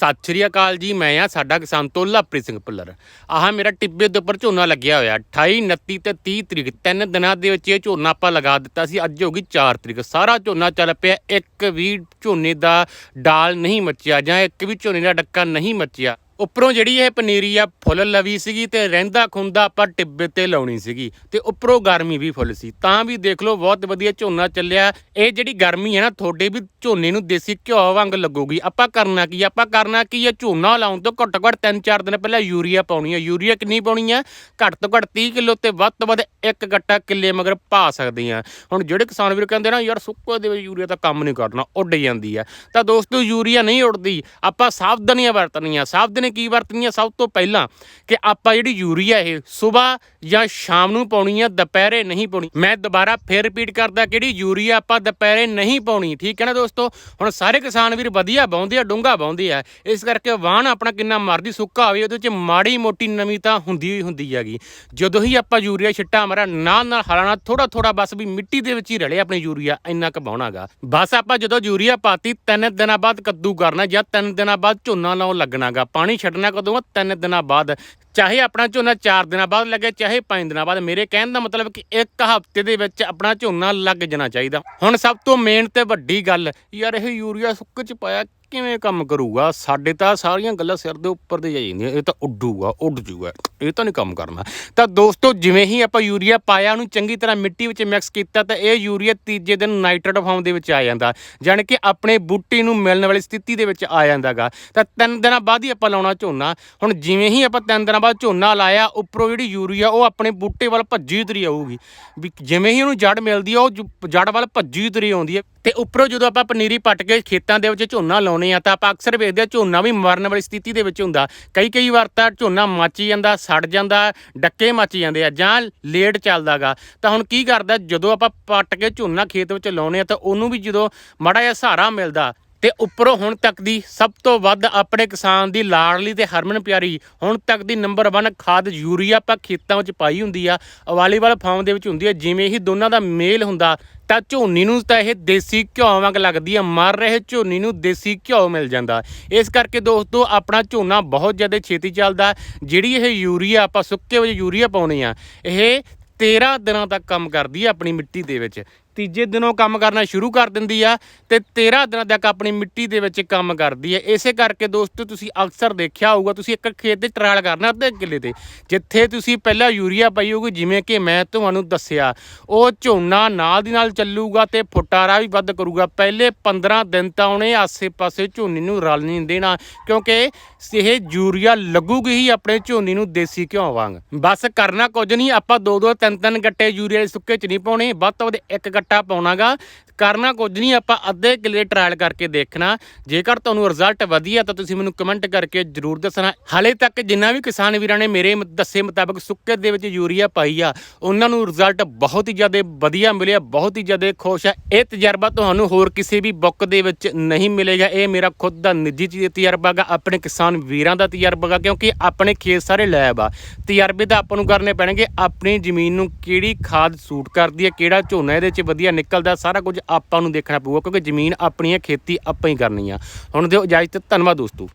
ਸਤਿ ਸ਼੍ਰੀ ਅਕਾਲ ਜੀ, ਮੈਂ ਆ ਸਾਡਾ ਕਿਸਾਨ ਤੋਂ ਪ੍ਰੀਤ ਸਿੰਘ ਭੁੱਲਰ। ਆਹ ਮੇਰਾ ਟਿੱਬੇ ਦੇ ਉੱਪਰ ਝੋਨਾ ਲੱਗਿਆ ਹੋਇਆ 28 29 ਤੇ 30 ਤਰੀਕ, ਤਿੰਨ ਦਿਨਾਂ ਦੇ ਵਿੱਚ ਇਹ ਝੋਨਾ ਆਪਾਂ ਲਗਾ ਦਿੱਤਾ ਸੀ, ਅੱਜ ਹੋ ਗਈ 4 ਤਰੀਕ। ਸਾਰਾ ਝੋਨਾ ਚੱਲ ਪਿਆ, ਇੱਕ ਵੀ ਝੋਨੇ ਦਾ ਡਾਲ ਨਹੀਂ ਮੱਚਿਆ ਜਾਂ ਇੱਕ ਵੀ ਝੋਨੇ ਦਾ ਡੱਕਾ ਨਹੀਂ ਮੱਚਿਆ। ਉੱਪਰੋਂ ਜਿਹੜੀ ਇਹ ਪਨੀਰੀ ਆ, ਫੁੱਲ ਲਵੀ ਸੀਗੀ ਤੇ ਰਹਿੰਦਾ ਖੁੰਦਾ ਆਪਾਂ ਟਿੱਬੇ ਤੇ ਲਾਉਣੀ ਸੀਗੀ ਤੇ ਉੱਪਰੋਂ ਗਰਮੀ ਵੀ ਫੁੱਲ ਸੀ। ਤਾਂ ਵੀ ਦੇਖ ਲਓ, ਬਹੁਤ ਵਧੀਆ ਝੋਨਾ ਚੱਲਿਆ। ਇਹ ਜਿਹੜੀ ਗਰਮੀ ਹੈ ਨਾ, ਤੁਹਾਡੇ ਵੀ ਝੋਨੇ ਨੂੰ ਦੇਸੀ ਘਿਓ ਵਾਂਗ ਲੱਗੂਗੀ। ਆਪਾਂ ਕਰਨਾ ਕੀ ਆਪਾਂ ਕਰਨਾ ਕੀ ਹੈ ਝੋਨਾ ਲਾਉਣ ਤੋਂ ਘੱਟੋ ਘੱਟ 3-4 ਦਿਨ ਪਹਿਲਾਂ ਯੂਰੀਆ ਪਾਉਣੀ ਹੈ ਯੂਰੀਆ ਕਿੰਨੀ ਪਾਉਣੀ ਹੈ ਘੱਟ ਤੋਂ ਘੱਟ 30 ਕਿਲੋ ਤੇ ਵੱਧ ਤੋਂ ਵੱਧ ਇੱਕ ਗੱਟਾ ਕਿੱਲੇ ਮਗਰ ਪਾ ਸਕਦੇ ਆ। ਹੁਣ ਜਿਹੜੇ ਕਿਸਾਨ ਵੀਰ ਕਹਿੰਦੇ ਨਾ, ਯਾਰ ਸੁੱਕੇ ਦੇ ਵਿੱਚ ਯੂਰੀਆ ਤਾਂ ਕੰਮ ਨਹੀਂ ਕਰਨਾ ਉੱਡ ਜਾਂਦੀ ਆ। ਤਾਂ ਦੋਸਤੋ, ਯੂਰੀਆ ਨਹੀਂ ਉੱਡਦੀ। ਆਪਾਂ ਸਾਵਧਾਨੀਆਂ ਵਰਤਣੀਆਂ, ਸਾਵਧਾਨੀ ਕੀ ਵਰਤਣੀਆਂ? ਸਭ ਤੋਂ ਪਹਿਲਾਂ ਕਿ ਆਪਾਂ ਜਿਹੜੀ ਯੂਰੀਆ ਇਹ ਸਵੇਰ ਜਾਂ ਸ਼ਾਮ ਨੂੰ ਪਾਉਣੀ ਆ, ਦੁਪਹਿਰੇ ਨਹੀਂ ਪਾਉਣੀ। ਮੈਂ ਦੁਬਾਰਾ ਫੇਰ ਰਿਪੀਟ ਕਰਦਾ, ਕਿਹੜੀ ਯੂਰੀਆ ਆਪਾਂ ਦੁਪਹਿਰੇ ਨਹੀਂ ਪਾਉਣੀ, ਠੀਕ ਹੈ ਨਾ ਦੋਸਤੋ? ਹੁਣ ਸਾਰੇ ਕਿਸਾਨ ਵੀਰ ਵਧੀਆ ਬਾਉਂਦੇ ਆ, ਡੂੰਘਾ ਬਾਉਂਦੇ ਆ। ਇਸ ਕਰਕੇ ਵਾਹਣ ਆਪਣਾ ਕਿੰਨਾ ਮਰਦੀ ਸੁੱਕਾ ਹੋਵੇ, ਉਹਦੇ ਵਿੱਚ ਮਾੜੀ ਮੋਟੀ ਨਮੀ ਤਾਂ ਹੁੰਦੀ ਹੀ ਹੁੰਦੀ ਹੈਗੀ। ਜਦੋਂ ਹੀ ਆਪਾਂ ਯੂਰੀਆ ਛਿੱਟਾ ਮਾਰਾ, ਨਾਲ ਨਾਲ ਹਲਾਣਾ ਥੋੜਾ ਥੋੜਾ ਬਸ ਵੀ ਮਿੱਟੀ ਦੇ ਵਿੱਚ ਹੀ ਰਲੇ ਆਪਣੇ ਯੂਰੀਆ, ਇੰਨਾ ਕੁ ਬਾਉਣਾਗਾ ਬਸ ਆਪਾਂ ਜਦੋਂ ਯੂਰੀਆ ਪਾਤੀ, ਤਿੰਨ ਦਿਨਾਂ ਬਾਅਦ ਕੱਦੂ ਕਰਨਾ ਜਾਂ ਤਿੰਨ ਦਿਨਾਂ ਬਾਅਦ ਝੋਨਾ ਲਾਉਣ ਲੱਗਣਾਗਾ ਪਾਣੀ ਛੱਡਣਾ ਕਦੋਂ ਆ? ਤਿੰਨ ਦਿਨਾਂ ਬਾਅਦ। ਚਾਹੇ ਆਪਣਾ ਝੋਨਾ 4 ਦਿਨਾਂ ਬਾਅਦ ਲੱਗੇ, ਚਾਹੇ 5 ਦਿਨਾਂ ਬਾਅਦ। ਮੇਰੇ ਕਹਿਣ ਦਾ ਮਤਲਬ ਕਿ ਇੱਕ ਹਫ਼ਤੇ ਦੇ ਵਿੱਚ ਆਪਣਾ ਝੋਨਾ ਲੱਗ ਜਾਣਾ ਚਾਹੀਦਾ। ਹੁਣ ਸਭ ਤੋਂ ਮੇਨ ਤੇ ਵੱਡੀ ਗੱਲ, ਯਾਰ ਇਹ ਯੂਰੀਆ ਸੁੱਕ ਚ ਪਾਇਆ ਕਿਵੇਂ ਕੰਮ ਕਰੂਗਾ? ਸਾਡੇ ਤਾਂ ਸਾਰੀਆਂ ਗੱਲਾਂ ਸਿਰ ਦੇ ਉੱਪਰ ਦੇ ਜਾਈ ਜਾਂਦੀਆਂ। ਇਹ ਤਾਂ ਉੱਡੂਗਾ, ਉੱਡ ਜੂਗਾ। ਇਹ ਤਾਂ ਨਹੀਂ ਕੰਮ ਕਰਨਾ। ਤਾਂ ਦੋਸਤੋ, ਜਿਵੇਂ ਹੀ ਆਪਾਂ ਯੂਰੀਆ ਪਾਇਆ, ਉਹਨੂੰ ਚੰਗੀ ਤਰ੍ਹਾਂ ਮਿੱਟੀ ਵਿੱਚ ਮਿਕਸ ਕੀਤਾ, ਤਾਂ ਇਹ ਯੂਰੀਆ ਤੀਜੇ ਦਿਨ ਨਾਈਟ੍ਰੇਟ ਫਾਰਮ ਦੇ ਵਿੱਚ ਆ ਜਾਂਦਾ। ਜਾਣੀ ਕਿ ਆਪਣੇ ਬੂਟੇ ਨੂੰ ਮਿਲਣ ਵਾਲੀ ਸਥਿਤੀ ਦੇ ਵਿੱਚ ਆ ਜਾਂਦਾਗਾ। ਤਾਂ ਤਿੰਨ ਦਿਨਾਂ ਬਾਅਦ ਹੀ ਆਪਾਂ ਲਾਉਣਾ ਝੋਨਾ। ਹੁਣ ਜਿਵੇਂ ਹੀ ਆਪਾਂ ਤਿੰਨ ਦਿਨਾਂ ਬਾਅਦ ਝੋਨਾ ਲਾਇਆ, ਉੱਪਰੋਂ ਜਿਹੜੀ ਯੂਰੀਆ, ਉਹ ਆਪਣੇ ਬੂਟੇ ਵੱਲ ਭੱਜੀ ਤੁਰੀ ਆਊਗੀ। ਵੀ ਜਿਵੇਂ ਹੀ ਉਹਨੂੰ ਜੜ ਮਿਲਦੀ ਆ, ਉਹ ਜੜ ਵੱਲ ਭੱਜੀ ਤੁਰੀ ਆਉਂਦੀ ਹੈ ਤੇ ਉੱਪਰੋਂ ਜਦੋਂ ਆਪਾਂ ਪਨੀਰੀ ਪੱਟ ਕੇ ਖੇਤਾਂ ਦੇ ਵਿੱਚ ਝੋਨਾ ਲਾਉਨੇ ਆ, ਤਾਂ ਆਪਾਂ ਅਕਸਰ ਵੇਖਦੇ ਆ ਝੋਨਾ ਵੀ ਮਰਨ ਵਾਲੀ ਸਥਿਤੀ ਦੇ ਵਿੱਚ ਹੁੰਦਾ। ਕਈ ਕਈ ਵਾਰ ਤਾਂ ਝੋਨਾ ਮੱਚ ਜਾਂਦਾ, ਸੜ ਜਾਂਦਾ, ਡੱਕੇ ਮੱਚ ਜਾਂਦੇ ਆ ਜਾਂ ਲੇਟ ਚੱਲਦਾਗਾ। ਤਾਂ ਹੁਣ ਕੀ ਕਰਦਾ, ਜਦੋਂ ਆਪਾਂ ਪੱਟ ਕੇ ਝੋਨਾ ਖੇਤ ਵਿੱਚ ਲਾਉਨੇ ਆ, ਤਾਂ ਉਹਨੂੰ ਵੀ ਜਦੋਂ ਮਾੜਾ ਜਿਹਾ ਸਹਾਰਾ ਮਿਲਦਾ ਤੇ ਉੱਪਰੋਂ ਹੁਣ ਤੱਕ ਦੀ ਸਭ ਤੋਂ ਵੱਧ ਆਪਣੇ ਕਿਸਾਨ ਦੀ ਲਾੜਲੀ ਤੇ ਹਰਮਨ ਪਿਆਰੀ ਹੁਣ ਤੱਕ ਦੀ ਨੰਬਰ 1 ਖਾਦ ਯੂਰੀਆ ਆਪਾਂ ਖੇਤਾਂ ਵਿੱਚ ਪਾਈ ਹੁੰਦੀ ਆ ਅਵਾਲੀਵਾਲ ਫਾਰਮ ਦੇ ਵਿੱਚ ਹੁੰਦੀ ਆ, ਜਿਵੇਂ ਹੀ ਦੋਨਾਂ ਦਾ ਮੇਲ ਹੁੰਦਾ ਤਾਂ ਝੋਨੀ ਨੂੰ ਤਾਂ ਇਹ ਦੇਸੀ ਘਿਓ ਵਾਂਗ ਲੱਗਦੀ ਆ, ਮਰ ਰਹੇ ਝੋਨੀ ਨੂੰ ਦੇਸੀ ਘਿਓ ਮਿਲ ਜਾਂਦਾ। ਇਸ ਕਰਕੇ ਦੋਸਤੋ ਆਪਣਾ ਝੋਨਾ ਬਹੁਤ ਜ਼ਿਆਦਾ ਛੇਤੀ ਚੱਲਦਾ, ਜਿਹੜੀ ਇਹ ਯੂਰੀਆ ਆਪਾਂ ਸੁੱਕੇ ਵਿੱਚ ਯੂਰੀਆ ਪਾਉਨੇ ਆ, ਇਹ 13 ਦਿਨਾਂ ਤੱਕ ਕੰਮ ਕਰਦੀ ਆ ਆਪਣੀ ਮਿੱਟੀ ਦੇ ਵਿੱਚ। ਤੀਜੇ ਦਿਨੋਂ ਕੰਮ ਕਰਨਾ ਸ਼ੁਰੂ ਕਰ ਦਿੰਦੀ ਆ ਤੇ 13 ਦਿਨਾਂ ਤੱਕ ਆਪਣੀ ਮਿੱਟੀ ਦੇ ਵਿੱਚ ਕੰਮ ਕਰਦੀ ਹੈ ਇਸੇ ਕਰਕੇ ਦੋਸਤੋ ਤੁਸੀਂ ਅਕਸਰ ਦੇਖਿਆ ਹੋਊਗਾ, ਤੁਸੀਂ ਇੱਕ ਖੇਤ ਦੇ ਟਰਾਇਲ ਕਰਨਾ ਅੱਧੇ ਕਿੱਲੇ ਤੇ, ਜਿੱਥੇ ਤੁਸੀਂ ਪਹਿਲਾਂ ਯੂਰੀਆ ਪਾਈ ਹੋਊਗੀ, ਜਿਵੇਂ ਕਿ ਮੈਂ ਤੁਹਾਨੂੰ ਦੱਸਿਆ। ਉਹ ਝੋਨਾ ਨਾਲ ਦੀ ਨਾਲ ਚੱਲੂਗਾ ਤੇ ਫੁਟਾਰਾ ਵੀ ਵੱਧ ਕਰੂਗਾ। ਪਹਿਲੇ 15 ਦਿਨ ਤਾਂ ਉਹਨੇ ਆਸੇ-ਪਾਸੇ ਝੋਨੇ ਨੂੰ ਰਲ ਨਹੀਂ ਦੇਣਾ, ਕਿਉਂਕਿ ਇਹ ਯੂਰੀਆ ਲੱਗੂਗੀ ਹੀ ਆਪਣੇ ਝੋਨੇ ਨੂੰ ਦੇਸੀ ਘਿਓ ਵਾਂਗ। ਬਸ ਕਰਨਾ ਕੁਝ ਨਹੀਂ, ਆਪਾਂ ਦੋ ਦੋ ਤਿੰਨ ਤਿੰਨ ਗੱਟੇ ਯੂਰੀਆ ਦੇ ਸੁੱਕੇ ਚ ਨਹੀਂ ਪਾਉਣੇ, ਵੱਧ ਤੋਂ ਵੱਧ ਇੱਕ ਗੱਟਾ ਪਾਉਣਾਗਾ ਕਰਨਾ ਕੁਝ ਨਹੀਂ, ਆਪਾਂ ਅੱਧੇ ਕਿੱਲੇ ਟਰਾਇਲ ਕਰਕੇ ਦੇਖਣਾ। ਜੇਕਰ ਤੁਹਾਨੂੰ ਰਿਜ਼ਲਟ ਵਧੀਆ, ਤਾਂ ਤੁਸੀਂ ਮੈਨੂੰ ਕਮੈਂਟ ਕਰਕੇ ਜਰੂਰ ਦੱਸਣਾ। ਹਾਲੇ ਤੱਕ ਜਿੰਨਾ ਵੀ ਕਿਸਾਨ ਵੀਰਾਂ ਨੇ ਮੇਰੇ ਦੱਸੇ ਮੁਤਾਬਕ ਸੁੱਕੇ ਦੇ ਵਿੱਚ ਯੂਰੀਆ ਪਾਈ ਆ, ਉਹਨਾਂ ਨੂੰ ਰਿਜ਼ਲਟ ਬਹੁਤ ਹੀ ਜ਼ਿਆਦਾ ਵਧੀਆ ਮਿਲਿਆ, ਬਹੁਤ ਹੀ ਜ਼ਿਆਦਾ ਖੁਸ਼ ਆ। ਇਹ ਤਜਰਬਾ ਤੁਹਾਨੂੰ ਹੋਰ ਕਿਸੇ ਵੀ ਬੁੱਕ ਦੇ ਵਿੱਚ ਨਹੀਂ ਮਿਲੇਗਾ। ਇਹ ਮੇਰਾ ਖੁਦ ਦਾ ਨਿੱਜੀ ਚੀਜ਼ ਤਜਰਬਾ ਗਾ ਆਪਣੇ ਕਿਸਾਨ ਵੀਰਾਂ ਦਾ ਤਜਰਬਾ ਗਾ ਕਿਉਂਕਿ ਆਪਣੇ ਖੇਤ ਸਾਰੇ ਲੈਬ ਆ। ਤਜਰਬੇ ਤਾਂ ਆਪਾਂ ਨੂੰ ਕਰਨੇ ਪੈਣਗੇ, ਆਪਣੀ ਜ਼ਮੀਨ ਨੂੰ ਕਿਹੜੀ ਖਾਦ ਸੂਟ ਕਰਦੀ ਹੈ, ਕਿਹੜਾ ਝੋਨਾ ਇਹਦੇ 'ਚ ਵਧੀਆ ਨਿਕਲਦਾ, ਸਾਰਾ ਕੁਝ ਆਪਾਂ ਨੂੰ ਦੇਖਣਾ ਪਊਗਾ ਕਿਉਂਕਿ ਜ਼ਮੀਨ ਆਪਣੀ ਹੈ, ਖੇਤੀ ਆਪਾਂ ਹੀ ਕਰਨੀ ਆ। ਹੁਣ ਦਿਓ ਇਜਾਜ਼ਤ, ਧੰਨਵਾਦ ਦੋਸਤੋ।